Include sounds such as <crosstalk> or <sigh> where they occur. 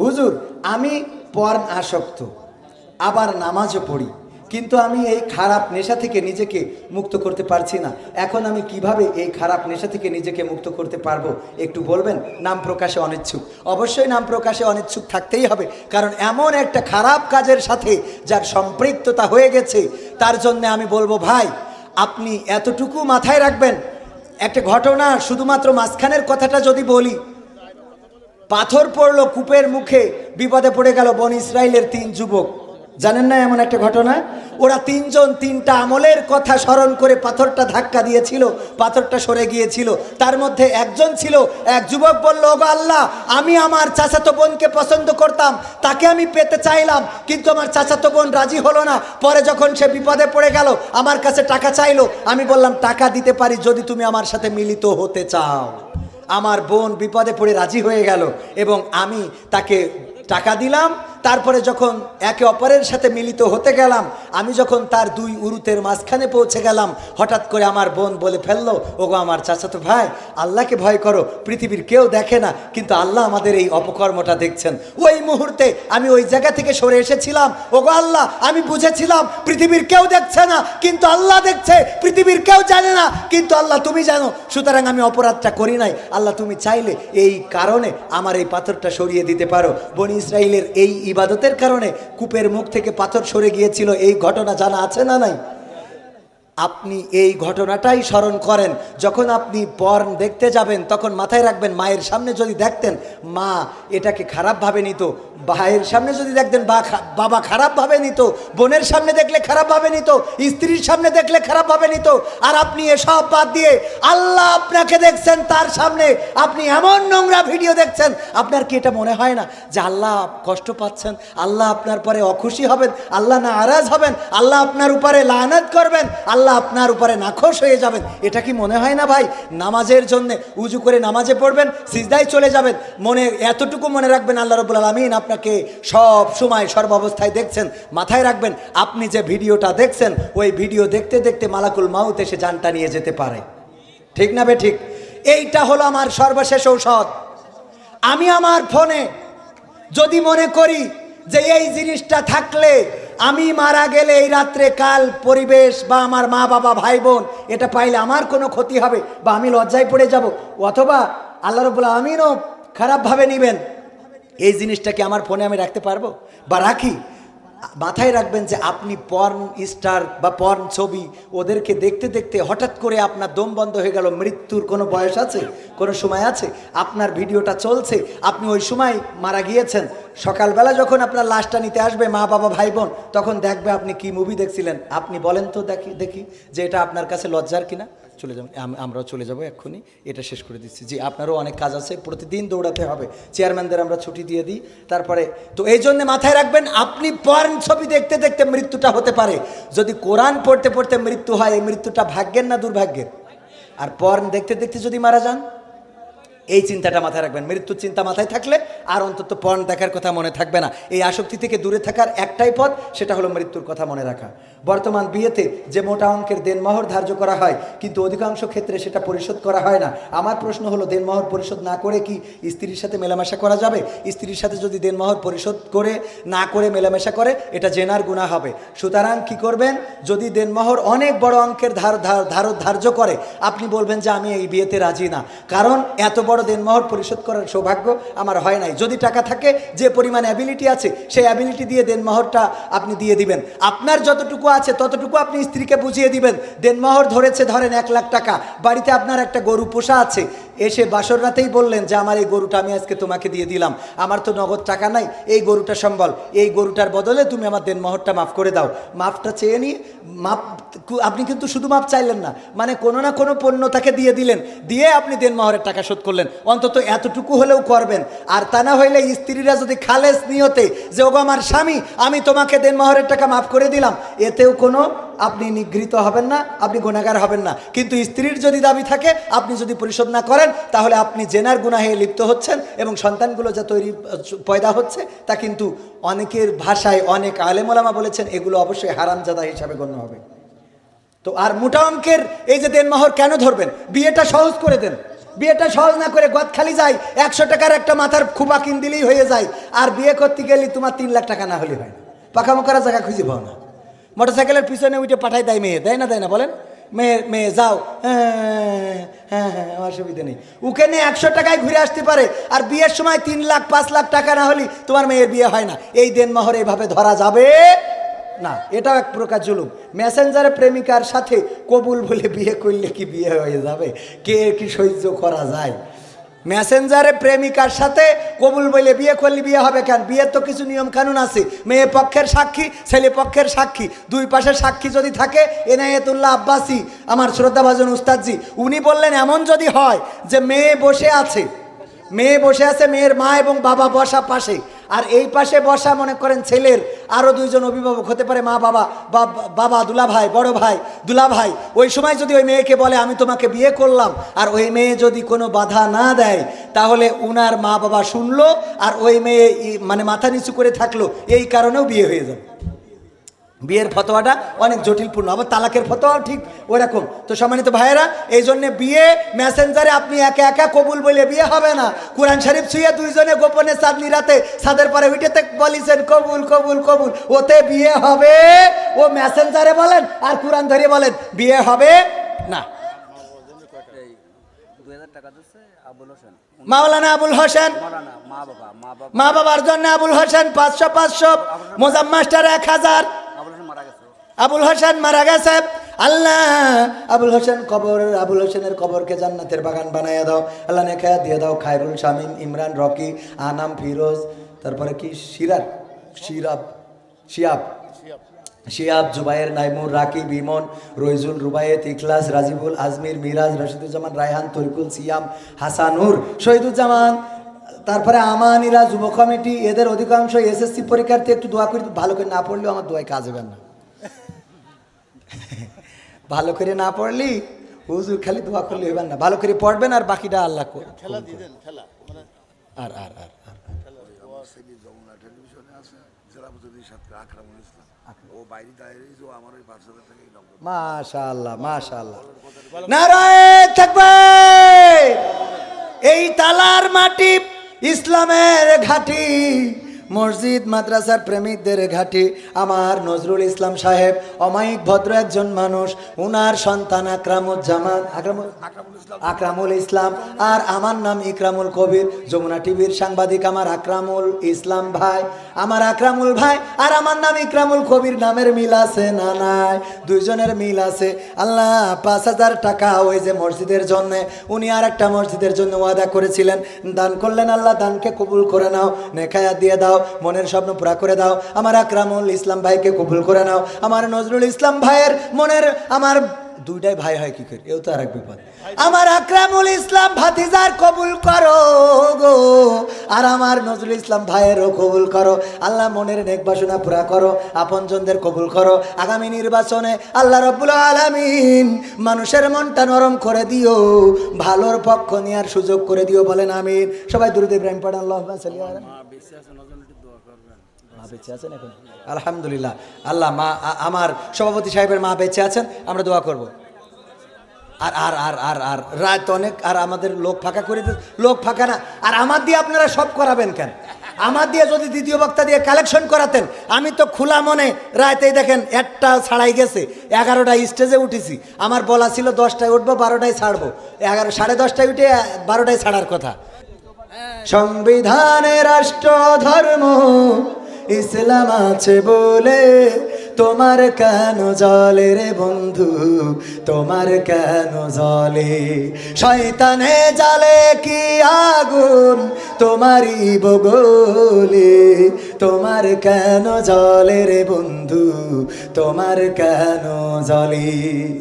হুজুর, আমি পর্ন আসক্ত, আবার নামাজও পড়ি, কিন্তু আমি এই খারাপ নেশা থেকে নিজেকে মুক্ত করতে পারছি না। এখন আমি কীভাবে এই খারাপ নেশা থেকে নিজেকে মুক্ত করতে পারব? একটু বলবেন? নাম প্রকাশে অনিচ্ছুক। অবশ্যই নাম প্রকাশে অনিচ্ছুক থাকতেই হবে, কারণ এমন একটা খারাপ কাজের সাথে যার সম্পৃক্ততা হয়ে গেছে, তার জন্য আমি বলব, ভাই, আপনি এতটুকু মাথায় রাখবেন, একটা ঘটনা শুধুমাত্র মাঝখানের কথাটা যদি বলি পাথর পড়ল কূপের মুখে, বিপদে পড়ে গেল বন ইসরায়েলের তিন যুবক। জানেন না এমন একটা ঘটনা? ওরা তিনজন তিনটা আমলের কথা স্মরণ করে পাথরটা ধাক্কা দিয়েছিল, পাথরটা সরে গিয়েছিল। তার মধ্যে একজন ছিল, এক যুবক বলল, ওগো আল্লাহ, আমি আমার চাচাতো বোনকে পছন্দ করতাম, তাকে আমি পেতে চাইলাম, কিন্তু আমার চাচাতো বোন রাজি হলো না। পরে যখন সে বিপদে পড়ে গেল, আমার কাছে টাকা চাইলো। আমি বললাম, টাকা দিতে পারি যদি তুমি আমার সাথে মিলিত হতে চাও। আমার বোন বিপদে পড়ে রাজি হয়ে গেল এবং আমি তাকে টাকা দিলাম তারপরে যখন একে অপরের সাথে মিলিত হতে গেলাম, আমি যখন তার দুই উরুতের মাঝখানে পৌঁছে গেলাম, হঠাৎ করে আমার বোন বলে ফেলল, ওগো আমার চাচাতো ভাই, আল্লাহকে ভয় করো, পৃথিবীর কেউ দেখে না, কিন্তু আল্লাহ আমাদের এই অপকর্মটা দেখছেন। ওই মুহূর্তে আমি ওই জায়গা থেকে সরে এসেছিলাম, ওগো আল্লাহ, আমি বুঝেছিলাম, পৃথিবীর কেউ দেখছে না, কিন্তু আল্লাহ দেখছে, পৃথিবীর কেউ জানে না, কিন্তু আল্লাহ তুমি জানো, সুতরাং আমি অপরাধটা করি নাই, আল্লাহ তুমি চাইলে এই কারণে আমার এই পাথরটা সরিয়ে দিতে পারো। বনি ইসরায়েলের এই ইবাদতের কারণে কূপের মুখ থেকে পাথর সরে গিয়েছিল। এই ঘটনা জানা আছে না নাই? আপনি এই ঘটনাটাই স্মরণ করেন। যখন আপনি পর্ন দেখতে যাবেন, তখন মাথায় রাখবেন মায়ের সামনে যদি দেখতেন, মা এটাকে খারাপভাবে নিত, ভাইয়ের সামনে যদি দেখতেন বাবা খারাপভাবে নিত, বোনের সামনে দেখলে খারাপভাবে নিত, স্ত্রীর সামনে দেখলে খারাপভাবে নিত, আর আপনি এসব বাদ দিয়ে আল্লাহ আপনাকে দেখছেন, তার সামনে আপনি এমন নোংরা ভিডিও দেখছেন, আপনার কি এটা মনে হয় না যে আল্লাহ কষ্ট পাচ্ছেন, আল্লাহ আপনার পরে অখুশি হবেন, আল্লাহ না আরাজ হবেন, আল্লাহ আপনার উপরে লানাত করবেন, আল্লাহ আপনার উপরে নাখোশ হয়ে যাবেন। এটা কি মনে হয় না ভাই? নামাজের জন্য উজু করে নামাজে পড়বেন, সিজদায় চলে যাবেন। মনে, এতটুকু মনে রাখবেন আল্লাহ রবুল আলমিন আপনাকে সব সময় সর্বাবস্থায় দেখছেন, মাথায় রাখবেন, আপনি যে ভিডিওটা দেখছেন, ওই ভিডিও দেখতে দেখতে মালাকুল মাউত এসে জানটা নিয়ে যেতে পারে। ঠিক না বে ঠিক? এইটা হলো আমার সর্বশেষ ঔষধ। আমি আমার ফোনে যদি মনে করি যে এই জিনিসটা থাকলে আমি মারা গেলে এই রাত্রে কাল পরিবেশ বা আমার মা বাবা, ভাই বোন, এটা পাইলে আমার কোনো ক্ষতি হবে বা আমি লজ্জায় পড়ে যাব। অথবা আল্লাহ রবুল্লা আমিনও খারাপভাবে নেবেন। এই জিনিসটা কি আমার ফোনে আমি রাখতে পারব? বা রাখি? মাথায় রাখবেন যে আপনি পর্ন স্টার বা পর্ন ছবি ওদেরকে দেখতে দেখতে হঠাৎ করে আপনার দম বন্ধ হয়ে গেল, মৃত্যুর কোনো বয়স আছে? কোনো সময় আছে? আপনার ভিডিওটা চলছে, আপনি ওই সময় মারা গিয়েছেন। সকালবেলা যখন আপনার লাশটা নিতে আসবে মা, বাবা, ভাই, বোন, তখন দেখবে আপনি কি মুভি দেখছিলেন? আপনি বলেন তো দেখি দেখি যে এটা আপনার কাছে লজ্জার কিনা? চলে যাবেন আমরাও চলে যাব এক্ষুনি, এটা শেষ করে দিচ্ছি। যে আপনারও অনেক কাজ আছে, প্রতিদিন দৌড়াতে হবে। চেয়ারম্যানদের আমরা ছুটি দিয়ে দিই, তারপরে, তো এই জন্য মাথায় রাখবেন, আপনি পর্ন ছবি দেখতে দেখতে মৃত্যুটা হতে পারে। যদি কোরআন পড়তে পড়তে মৃত্যু হয়, এই মৃত্যুটা ভাগ্যের না দুর্ভাগ্যের? আর পর্ন দেখতে দেখতে যদি মারা যান? এই চিন্তাটা মাথায় রাখবেন। মৃত্যুর চিন্তা মাথায় থাকলে আর অন্তত পণ দেখার কথা মনে থাকবে না। এই আসক্তি থেকে দূরে থাকার একটাই পথ, সেটা হলো মৃত্যুর কথা মনে রাখা। বর্তমান বিয়েতে যে মোটা অঙ্কের দেনমোহর ধার্য করা হয়, কিন্তু অধিকাংশ ক্ষেত্রে সেটা পরিশোধ করা হয় না। আমার প্রশ্ন হলো, দেনমোহর পরিশোধ না করে কি স্ত্রীর সাথে মেলামেশা করা যাবে? স্ত্রীর সাথে যদি দেনমহর পরিশোধ করে, না করে মেলামেশা করে, এটা জেনার গুণা হবে। সুতরাং কি করবেন? যদি দেনমহর অনেক বড় অঙ্কের ধার ধার- ধার ধার্য করে, আপনি বলবেন যে আমি এই বিয়েতে রাজি না। কারণ এত বড় দেনমোহর পরিশোধ করার সৌভাগ্য আমার হয় নাই। যদি টাকা থাকে, যে পরিমাণ অ্যাবিলিটি আছে, সেই অ্যাবিলিটি দিয়ে দেনমোহরটা আপনি দিয়ে দিবেন। আপনার যতটুকু আছে, ততটুকু আপনি স্ত্রীকে বুঝিয়ে দিবেন। দেনমোহর ধরেছে, ধরেন এক লাখ টাকা। বাড়িতে আপনার একটা গরু পোষা আছে। এসে বাসর রাতেই বললেন যে, আমার এই গরুটা আমি আজকে তোমাকে দিয়ে দিলাম। আমার তো নগদ টাকা নাই। এই গরুটা সম্বল। এই গরুটার বদলে তুমি আমার দেনমোহরটা মাফ করে দাও। মাফটা চেয়ে নিয়ে, মাপ আপনি কিন্তু শুধু মাপ চাইলেন না। মানে কোনো না কোনো পণ্য তাকে দিয়ে দিলেন। দিয়ে আপনি দেনমোহরের টাকা শোধ করলেন। অন্তত এতটুকু হলেও করবেন। আর তা না হইলে স্ত্রীরা যদি খালেস নিয়তে যে, ওগো আমার স্বামী, আমি তোমাকে দেনমোহরের টাকা মাফ করে দিলাম। এতেও কোনো আপনি নিগৃহীত হবেন না, আপনি গুণাগার হবেন না। কিন্তু স্ত্রীর যদি দাবি থাকে, আপনি যদি পরিশোধ না করেন, তাহলে আপনি জেনার গুনাহে লিপ্ত হচ্ছেন এবং সন্তানগুলো যা তৈরি, পয়দা হচ্ছে, তা কিন্তু অনেকের ভাষায় অনেক আলেমোলামা বলেছেন, এগুলো অবশ্যই হারামজাদা হিসাবে গণ্য হবে। তো আর মোটা অঙ্কের এই যে দেনমোহর কেন ধরবেন? বিয়েটা সহজ করে দেন। বিয়েটা সহজ না করে গদ খালি যায়, একশো টাকার একটা মাথার খুবা কিন দিলেই হয়ে যায়। আর বিয়ে করতে গেলে তোমার তিন লাখ টাকা না হলে হয় না। পাকামো জায়গা খুঁজে পাও না। মোটর সাইকেলের পিছনে উঠে পাঠাই দেয় মেয়ে। দেয় না দেয় না, বলেন। মেয়ে মেয়ে, যাও। হ্যাঁ হ্যাঁ হ্যাঁ অসুবিধা নেই। ওকে নিয়ে একশো টাকায় ঘুরে আসতে পারে। আর বিয়ের সময় তিন লাখ, পাঁচ লাখ টাকা না হলে তোমার মেয়ের বিয়ে হয় না। এই দেনমোহর এইভাবে ধরা যাবে। না এটাও এক প্রকার জুলুম। মেসেঞ্জারে প্রেমিকার সাথে কবুল বলে বিয়ে করলে কি বিয়ে হয়ে যাবে? কে কি সহ্য করা যায়? মেসেঞ্জারে প্রেমিকার সাথে কবুল বলে বিয়ে করলে বিয়ে হবে কেন? বিয়ের তো কিছু নিয়ম কানুন আছে। মেয়ে পক্ষের সাক্ষী, ছেলে পক্ষের সাক্ষী। দুই পাশে সাক্ষী যদি থাকে, এনায়েতুল্লাহ আব্বাসি, আমার শ্রদ্ধাভাজন উস্তাদজি, উনি বললেন, এমন যদি হয় যে মেয়ে বসে আছে, মেয়ে বসে আছে, মেয়ের মা এবং বাবা বসা পাশে আর এই পাশে বসা, মনে করেন ছেলের আরও দুইজন অভিভাবক হতে পারে, মা বাবা বাবা দুলা ভাই বড় ভাই দুলা ভাই ওই সময় যদি ওই মেয়েকে বলে, আমি তোমাকে বিয়ে করলাম, আর ওই মেয়ে যদি কোনো বাধা না দেয়, তাহলে উনার মা বাবা শুনলো, আর ওই মেয়ে মানে মাথা নিচু করে থাকল, এই কারণেও বিয়ে হয়ে যাবে। বিয়ের ফতোয়াটা অনেক জটিলপূর্ণ, আবার তালাকের ফতোয়াও ঠিক ওরকম তো সম্মানিত ভাইয়েরা এই জন্যে বিয়ে মেসেঞ্জারে আপনি একা একা কবুল বলে বিয়ে হবে না। কোরআন শরীফ ছুঁয়ে দুইজনে গোপনে চাঁদনি রাতে সাদের পরে উঠেতে বলিছেন, কবুল কবুল কবুল। ওতে বিয়ে হবে? ও মেসেঞ্জারে বলেন আর কোরআন ধরে বলেন, বিয়ে হবে না। মাওলানা আবুল হোসেন। মা বাবার জন্য আবুল হোসেন পাঁচশো পাঁচশো। মোজাম মাস্টার এক হাজার। আবুল হোসেন মারা গেছে। আল্লাহ, আবুল হোসেন কবর, আবুল হোসেনের কবরকে জান্নাতের বাগান বানাইয়া দাও। আল্লাহ নেখায়া দিয়ে দাও খায়রুল শামিম, ইমরান, রকি, আনাম, ফিরোজ, তারপরে কি? সিরার সিরাব, শিয়াব শিয়াব জুবাইর নাইমুর রাকিব বিমন, রইজুল, রুবায়েত, ইখলাস, রাজিবুল, আজমির, মিরাজ, রশিদুজ্জামান, রায়হান, তরিকুল, সিয়াম, হাসানুর, শহীদুজ্জামান, তারপরে আমানিরা যুব কমিটি, এদের অধিকাংশ এসএসসি পরীক্ষার্থী, একটু দোয়া করি, ভালো করে না পড়লেও আমার দোয়ায় কাজ হবে না। <laughs> ভালো করে না পড়লি হুজুর খালি দোয়া করলে হবে না। ভালো করে পড়বেন আর বাকিটা আল্লাহ করে খেলা দিলেন খেলা। মানে আর আর আর আর টেলিভিশনে আছে জেলা প্রতিনিধি সাথে আকরামুল ইসলাম। ও বাইরে দাঁড়িয়ে যে আমার ওই পাঁচ হাজার টাকা ইনকাম করে। মাশাআল্লাহ মাশাআল্লাহ। নারায় থাকবে! এই তালার মাটি ইসলামের ঘাটি। মসজিদ মাদ্রাসার প্রেমিকদের ঘাটি। আমার নজরুল ইসলাম সাহেব অমায়িক ভদ্র একজন মানুষ উনার সন্তান আকরামুজ্জামান আকরামুল আকরামুল ইসলাম। আর আমার নাম ইকরামুল কবির। যমুনা টিভির সাংবাদিক আমার আকরামুল ইসলাম ভাই। আমার আকরামুল ভাই আর আমার নাম ইকরামুল কবির। নামের মিল আছে না নাই? দুইজনের মিল আছে। আল্লাহ পাঁচ হাজার টাকা ওই যে মসজিদের জন্য উনি আর একটা মসজিদের জন্য ওয়াদা করেছিলেন। দান করলেন আল্লাহ দানকে কবুল করে নাও। নেখায়া দিয়ে দাও। মনের স্বপ্ন পুরা করে দাও। আমার আকরামুল ইসলাম ভাইকে কবুল করে নাও। আমার নজরুল ইসলাম ভাইয়ের মনের, আমার দুইটাই ভাই হয় কি করে? এও তো আর এক বিপদ। আমার আকরামুল ইসলাম ভাতিজার কবুল করো গো। আর আমার নজরুল ইসলাম ভাইয়েরও কবুল করো। আল্লাহ মনের নেক বাসনা পুরা করো, আপনজনদের কবুল করো। আগামী নির্বাচনে আল্লাহ রব্বুল আলামিন মানুষের মনটা নরম করে দিও, ভালোর পক্ষ নেওয়ার সুযোগ করে দিও বলেন আমিন। সবাই দুরুদ ইব্রাহিম পড়ান আল্লাহ সাল্লি আলা মা বেঁচে আছেন এখন? আলহামদুলিল্লাহ। আল্লাহ মা আমার সভাপতি সাহেবের মা বেঁচে আছেন, আমরা দোয়া করব। আর আর আর আর আর অনেক, আর আমাদের লোক ফাঁকা করে লোক ফাঁকা না। আর আমার দিয়ে আপনারা সব করাবেন কেন? আমার দিয়ে যদি দ্বিতীয় বক্তা দিয়ে কালেকশন করাতেন, আমি তো খোলা মনে রায়তেই দেখেন একটা ছাড়াই গেছে, এগারোটায় স্টেজে উঠেছি। আমার বলা ছিল দশটায় উঠবো, বারোটায় ছাড়বো। এগারো, সাড়ে দশটায় উঠে বারোটায় ছাড়ার কথা। সংবিধানে রাষ্ট্র ধর্ম ইসলাম আছে বলে তোমার কেন জলে রে বন্ধু? তোমার কেন জলে? শয়তানে জালে কি আগুন? তোমারই বগলে। তোমার কেন জলে রে বন্ধু? তোমার কেন জলে?